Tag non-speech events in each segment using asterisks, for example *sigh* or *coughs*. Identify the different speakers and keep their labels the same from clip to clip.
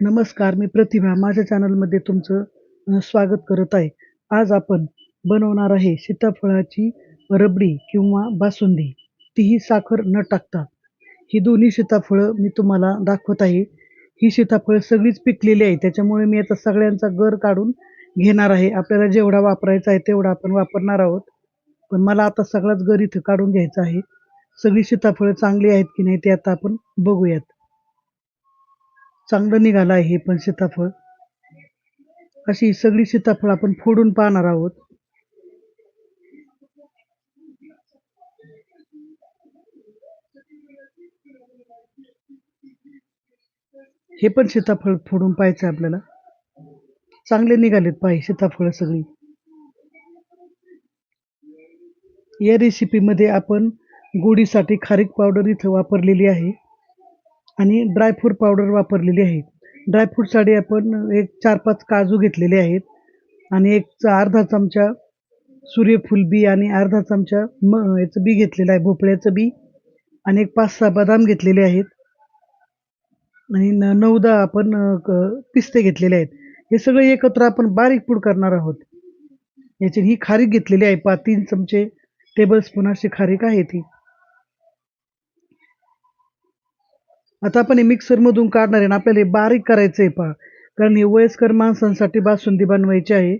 Speaker 1: नमस्कार मी प्रतिभा. माझ्या चॅनलमध्ये तुमचं स्वागत करत आहे. आज आपण बनवणार आहे सीताफळाची रबडी किंवा बासुंदी. तीही साखर न टाकता. ही दोन्ही सीताफळं मी तुम्हाला दाखवत आहे. ही सीताफळं सगळीच पिकलेली आहे. त्याच्यामुळे मी आता सगळ्यांचा गर काढून घेणार आहे. आपल्याला जेवढा वापरायचा आहे तेवढा आपण वापरणार आहोत. पण मला आता सगळाच गर इथं काढून घ्यायचा आहे. सगळी सीताफळं चांगली आहेत की नाही ते आता आपण बघूयात. चांगलं निघालं आहे हे पण सीताफळ. अशी सगळी सीताफळ आपण फोडून पाहणार आहोत. हे पण सीताफळ फोडून पाहायचं आहे आपल्याला. चांगले निघालेत पाहिजे सीताफळ सगळी. या रेसिपीमध्ये आपण गोडीसाठी खारीक पावडर इथं वापरलेली आहे. आणि ड्रायफ्रूट पावडर वापरलेली आहे. ड्रायफ्रूटसाठी आपण एक चार पाच काजू घेतलेले आहेत. आणि एक च- अर्धा चमचा सूर्यफूल बी आणि अर्धा चमचा म याचं बी घेतलेलं आहे भोपळ्याचं बी. आणि एक पाच सहा बदाम घेतलेले आहेत. आणि न नऊदा आपण क- पिस्ते घेतलेले आहेत. हे सगळे एकत्र आपण बारीक पूड करणार आहोत. याची ही खारीक घेतलेली आहे पा तीन चमचे टेबल स्पून अशी खारीक आहे ती. आता आपण हे मिक्सरमधून काढणार आहे आपल्याला हे बारीक करायचं आहे पहा. कारण हे वयस्कर माणसांसाठी बासुंदी बनवायची आहे.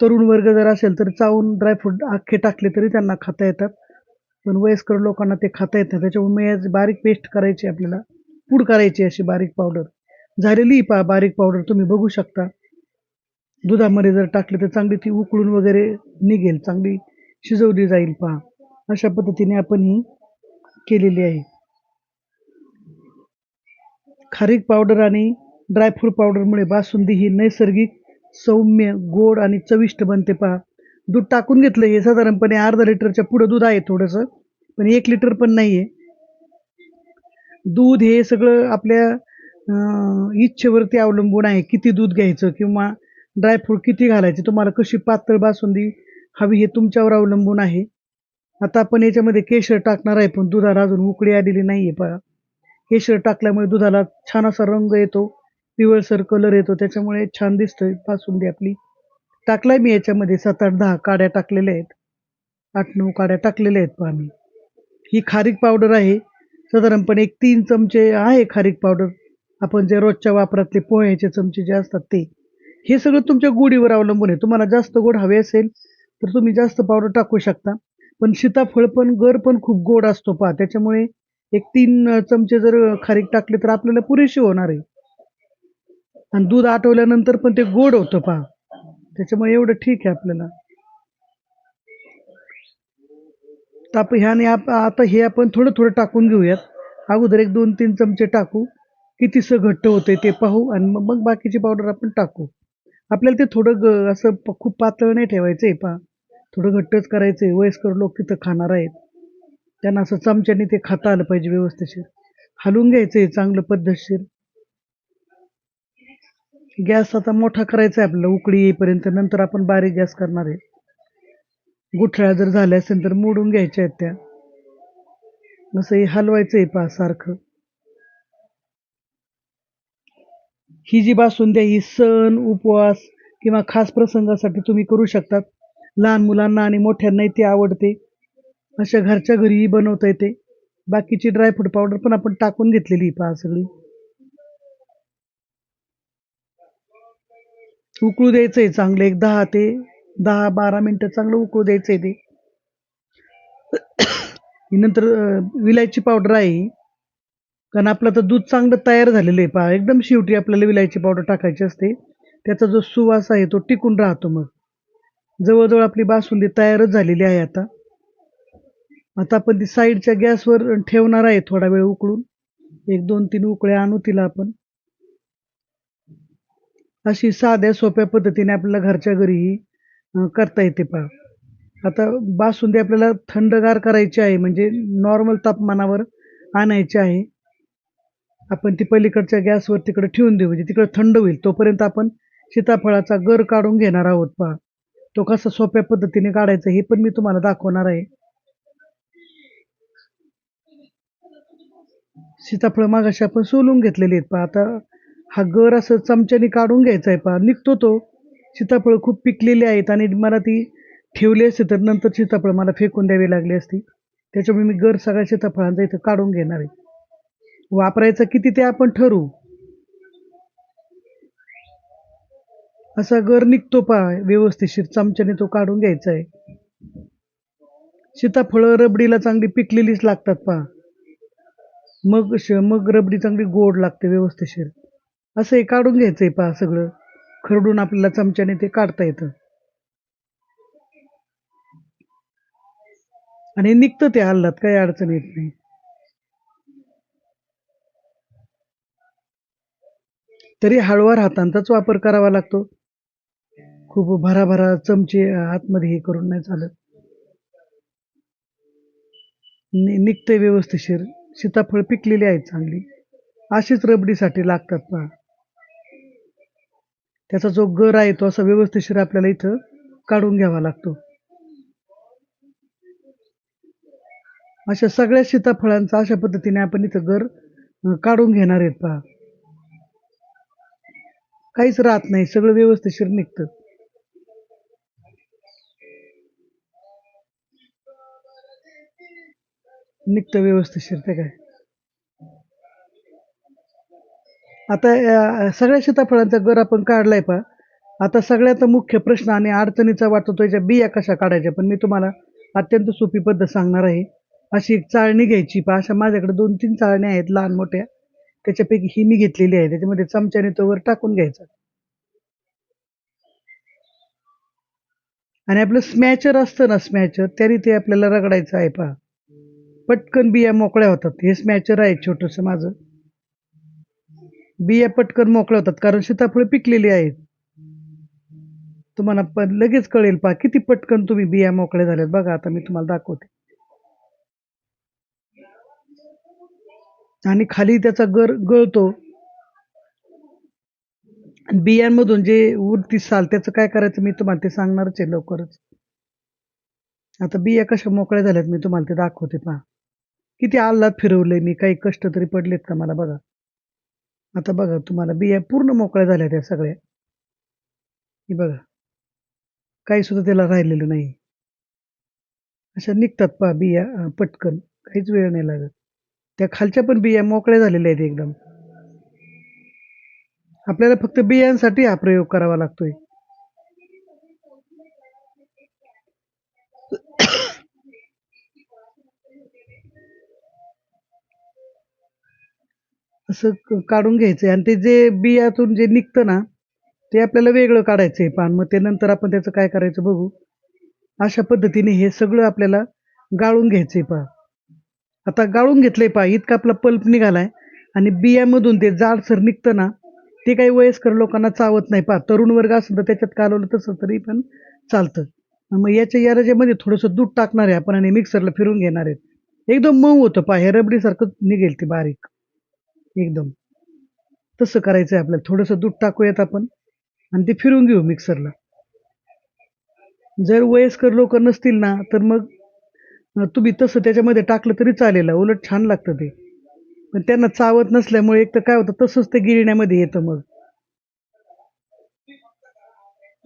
Speaker 1: तरुण वर्ग जर असेल तर चावून ड्रायफ्रूट अख्खे टाकले तरी त्यांना खाता येतात. पण वयस्कर लोकांना ते खाता येतं त्याच्यामुळे मी बारीक पेस्ट करायची आहे आपल्याला. पूड करायची अशी बारीक पावडर झालेली पहा बारीक पावडर तुम्ही बघू शकता. दुधामध्ये जर टाकली तर चांगली ती उकळून वगैरे निघेल. चांगली शिजवली जाईल पहा. अशा पद्धतीने आपण ही केलेली आहे. खारीक पावडर आणि ड्रायफ्रूट पावडरमुळे बासुंदी ही नैसर्गिक सौम्य गोड आणि चविष्ट बनते पहा. दूध टाकून घेतलं हे साधारणपणे अर्धा लिटरच्या पुढं दूध आहे थोडंसं पण एक लिटर पण नाही आहे दूध हे सगळं आपल्या इच्छेवरती अवलंबून आहे किती दूध घ्यायचं किंवा ड्रायफ्रूट किती घालायचे तुम्हाला कशी पातळ बासुंदी हवी हे तुमच्यावर अवलंबून आहे. आता आपण याच्यामध्ये केशर टाकणार आहे पण दुधाला अजून उकळी आलेली नाही आहे पहा. केशर टाकल्यामुळे दुधाला छान असा रंग येतो पिवळसर कलर येतो त्याच्यामुळे छान दिसतोय बासुंदी आपली. टाकलाय मी याच्यामध्ये सात आठ दहा काड्या टाकलेल्या आहेत. आठ नऊ काड्या टाकलेल्या आहेत पहा मी. ही खारीक पावडर आहे. साधारणपणे एक तीन चमचे आहे खारीक पावडर आपण जे रोजच्या वापरातले पोह्याचे चमचे जे असतात ते. हे सगळं तुमच्या गोडीवर अवलंबून आहे. तुम्हाला जास्त गोड हवे असेल तर तुम्ही जास्त पावडर टाकू शकता. पण सीताफळ पण गर पण खूप गोड असतो पहा. त्याच्यामुळे एक तीन चमचे जर खारीक टाकले तर आपल्याला पुरेशी होणार आहे. आणि दूध आठवल्यानंतर पण ते गोड होतं पहा. त्याच्यामुळे एवढं ठीक आहे आपल्याला. ताप ह्याने आप आता हे आपण थोडं थोडं टाकून घेऊयात. अगोदर एक दोन तीन चमचे टाकू. कितीसं घट्ट होते ते पाहू आणि मग मग बाकीची पावडर आपण टाकू. आपल्याला ते थोडं ग असं खूप पातळ नाही ठेवायचं आहे पहा. थोडं घट्टच करायचं आहे वयस्कर लोक तिथं खाणार आहेत. त्यांना असं चमच्याने ते खाता आलं पाहिजे व्यवस्थिशीर हलवून घ्यायचं आहे चांगलं पद्धतशीर. गॅस आता मोठा करायचा आहे आपल्याला उकळी येईपर्यंत. नंतर आपण बारीक गॅस करणार आहे. गुठळ्या जर झाल्या असेल तर मोडून घ्यायच्या आहेत त्या. असं हे हलवायचं आहे पहा सारखं. ही जी बासुंदी ही सण उपवास किंवा खास प्रसंगासाठी तुम्ही करू शकतात. लहान मुलांना आणि मोठ्यांनाही ती आवडते. अशा घरच्या घरीही बनवता येते बाकीची ड्रायफ्रूट पावडर पण आपण टाकून घेतलेली आहे पहा सगळी. उकळू द्यायचं आहे चांगलं एक दहा ते दहा बारा मिनटं चांगलं उकळू द्यायचं आहे ते *coughs* नंतर विलायची पावडर आहे. कारण आपलं तर दूध चांगलं तयार झालेलं आहे पहा. एकदम शेवटी आपल्याला विलायची पावडर टाकायची असते. त्याचा जो सुवास आहे तो टिकून राहतो मग. जवळजवळ आपली बासुंदी तयारच झालेली आहे आता. आता आपण ती साईडच्या गॅसवर ठेवणार आहे थोडा वेळ उकळून. एक दोन तीन उकळ्या आणू तिला आपण. अशी साध्या सोप्या पद्धतीने आपल्याला घरच्या घरीही करता येते पहा. आता बासुंदी आपल्याला थंडगार करायची आहे म्हणजे नॉर्मल तापमानावर आणायची आहे. आपण ती पलीकडच्या गॅसवर तिकडे ठेवून देऊ म्हणजे तिकडे थंड होईल. तोपर्यंत आपण सीताफळाचा गर काढून घेणार आहोत पहा. तो कसा सोप्या पद्धतीने काढायचा हे पण मी तुम्हाला दाखवणार आहे. सीताफळ मागाशी आपण सोलून घेतलेली आहेत पहा. आता हा गर असं चमच्याने काढून घ्यायचा आहे पहा. निघतो तो. सीताफळ खूप पिकलेली आहेत आणि मला ती ठेवली असते तर नंतर सीताफळ मला फेकून द्यावी लागली असती. त्याच्यामुळे मी गर सगळ्या सीताफळांचा इथं काढून घेणार आहे. वापरायचं किती ते आपण ठरवू? असा गर निघतो पहा. व्यवस्थितशीर चमच्याने तो काढून घ्यायचा आहे. सीताफळं रबडीला चांगली पिकलेलीच लागतात पहा. मग श- मग रबडी चांगली गोड लागते व्यवस्थिशीर असं हे काढून घ्यायचं आहे पहा सगळं. खरडून आपल्याला चमच्याने ते काढता येतं. आणि निघतं ते हल्लात काही अडचण येत नाही. तरी हळुवार हातांचाच वापर करावा लागतो. खूप भराभरा चमचे आतमध्ये हे करून नाही चालत. नि- निघतंय व्यवस्थिशीर सीताफळ पिकलेली आहेत चांगली. अशीच रबडीसाठी लागतात पहा त्याचा जो गर आहे तो असा व्यवस्थिशीर आपल्याला इथं काढून घ्यावा लागतो. अशा सगळ्या सीताफळांचा अशा पद्धतीने आपण इथं गर काढून घेणार आहेत पहा. काहीच राहत नाही सगळं व्यवस्थिशीर निघतं. निघतं व्यवस्थित ते काय? आता सगळ्या सीताफळांचा गर आपण काढलाय पहा. आता सगळ्यात मुख्य प्रश्न आणि अडचणीचा वाटतो त्याच्या बिया कशा काढायच्या? पण मी तुम्हाला अत्यंत सोपी पद्धत सांगणार आहे. अशी एक चाळणी घ्यायची पहा. अशा माझ्याकडे दोन तीन चाळण्या आहेत लहान मोठ्या. त्याच्यापैकी ही मी घेतलेली आहे. त्याच्यामध्ये चमच्याने तो वर टाकून घ्यायचा. आणि आपलं स्मॅचर असतं ना स्मॅचर त्याने ते आपल्याला रगडायचं आहे पहा. पटकन बिया मोकळ्या होतात. हे स्मॅचर आहे छोटंसं माझं. बिया पटकन मोकळ्या होतात कारण सीताफळ पिकलेली आहेत. तुम्हाला पण लगेच कळेल पहा किती पटकन तुम्ही बिया मोकळ्या झाल्यात. बघा आता मी तुम्हाला दाखवते. आणि खाली त्याचा गर गळतो. आणि बियांमधून जे उरती साल त्याचं काय करायचं मी तुम्हाला ते सांगणारच आहे लवकरच. आता बिया कशा मोकळ्या झाल्यात मी तुम्हाला ते दाखवते पहा. किती आल्लाद फिरवले मी काही कष्ट तरी पडलेत का मला बघा. आता बघा तुम्हाला बिया पूर्ण मोकळ्या झाल्या त्या सगळ्या. हे बघा. काही सुद्धा त्याला राहिलेलं नाही. अशा निघतात पहा बिया पटकन. काहीच वेळ नाही लागत. त्या खालच्या पण बिया मोकळ्या झालेल्या आहेत एकदम. आपल्याला फक्त बियांसाठी हा प्रयोग करावा लागतोय. असं क- काढून आहे आणि ते जे बियातून जे निघतं ना ते आपल्याला वेगळं काढायचं आहे पान. मग ते नंतर आपण त्याचं काय करायचं बघू. अशा पद्धतीने हे सगळं आपल्याला गाळून घ्यायचंय पहा. आता गाळून घेतलंय पहा. इतका आपला पल्प निघालाय. आणि बियामधून ते जाडसर निघतं ना ते काही वयस्कर लोकांना चावत नाही पहा. तरुण वर्ग असेल तर त्याच्यात कालवलं तसं तरी पण चालतं. मग याच्या या रजेमध्ये थोडंसं दूध टाकणार आहे आपण आणि मिक्सरला फिरून घेणार आहेत. एकदम मऊ होतं पहा. हे रबडीसारखं निघेल ते बारीक. एकदम. तसं करायचं आहे आपल्याला. थोडंसं दूध टाकूयात आपण. आणि ते फिरून घेऊ मिक्सरला जर वयस्कर लोक नसतील ना तर मग तुम्ही तसं त्याच्यामध्ये टाकलं तरी चालेल. उलट छान लागतं ते. पण त्यांना चावत नसल्यामुळे एक तर काय होतं तसंच ते गिरण्यामध्ये येतं मग.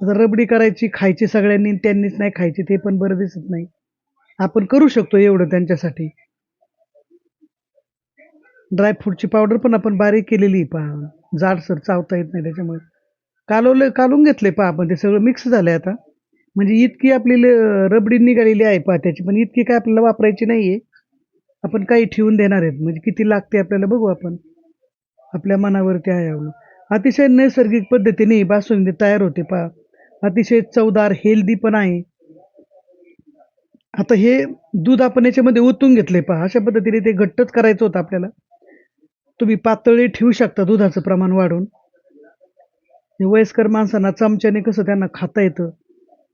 Speaker 1: आता रबडी करायची खायची सगळ्यांनी त्यांनीच नाही खायची ते पण बरं दिसत नाही. आपण करू शकतो एवढं त्यांच्यासाठी. ड्रायफ्रूटची पावडर पण आपण बारीक केलेली आहे पहा. जाडसर चावता येत नाही त्याच्यामुळे. कालवलं कालून घेतले पहा आपण. ते सगळं मिक्स झालं आहे आता. म्हणजे इतकी आपली ल- रबडी निघालेली आहे पहा त्याची. पण इतकी काय आपल्याला वापरायची नाही आहे आपण काही ठेवून देणार आहेत. म्हणजे किती लागते आपल्याला बघू आपण. आपल्या मनावरती आहे आवलं. अतिशय नैसर्गिक पद्धतीने बासुंदी तयार होते पहा. अतिशय चवदार हेल्दी पण आहे. आता हे दूध आपण याच्यामध्ये ओतून घेतले पहा. अशा पद्धतीने ते घट्टच करायचं होतं आपल्याला. तुम्ही पातळी ठेवू शकता दुधाचं प्रमाण वाढून. हे वयस्कर माणसांना चमच्याने कसं त्यांना खाता येतं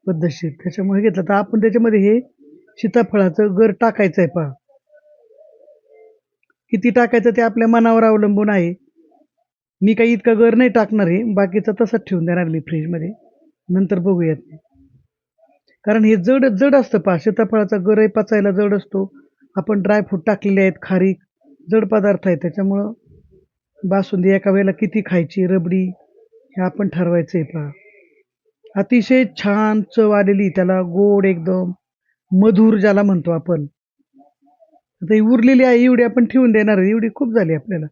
Speaker 1: पद्धतशीर. त्याच्यामुळे घेतलं. तर आपण त्याच्यामध्ये हे सीताफळाचं गर टाकायचं आहे पहा. किती टाकायचं ते आपल्या मनावर अवलंबून आहे. मी काही इतका गर नाही टाकणार आहे बाकीचा तसाच ठेवून देणार मी फ्रीजमध्ये. नंतर बघूयात कारण हे जड जड असतं पहा. सीताफळाचा गरही पचायला जड असतो. आपण ड्रायफ्रूट टाकलेले आहेत खारीक. जड पदार्थ आहे त्याच्यामुळं बासुंदी एका वेळेला किती खायची? रबडी हे आपण ठरवायचं आहे पहा. अतिशय छान चव आलेली त्याला गोड एकदम मधुर ज्याला म्हणतो आपण. आता ही उरलेली आहे एवढी आपण ठेवून देणार आहे एवढी खूप झाली आपल्याला.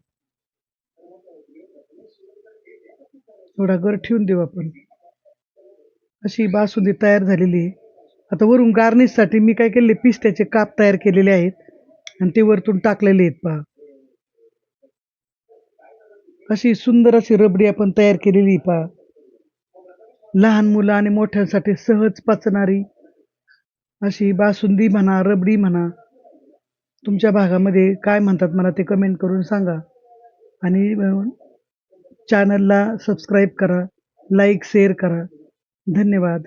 Speaker 1: थोडा गर ठेवून देऊ आपण. अशी बासुंदी तयार झालेली आहे. आता वरून गार्निशसाठी मी काय केले पिस्त्याचे काप तयार केलेले आहेत. आणि ते वरतून टाकलेले आहेत पहा. अशी सुंदर अशी रबडी आपण तयार केलेली आहे पहा. लहान मुलं आणि मोठ्यांसाठी सहज पचणारी अशी बासुंदी म्हणा रबडी म्हणा तुमच्या भागामध्ये काय म्हणतात मला ते कमेंट करून सांगा. आणि चॅनलला सबस्क्राईब करा लाईक शेअर करा. धन्यवाद.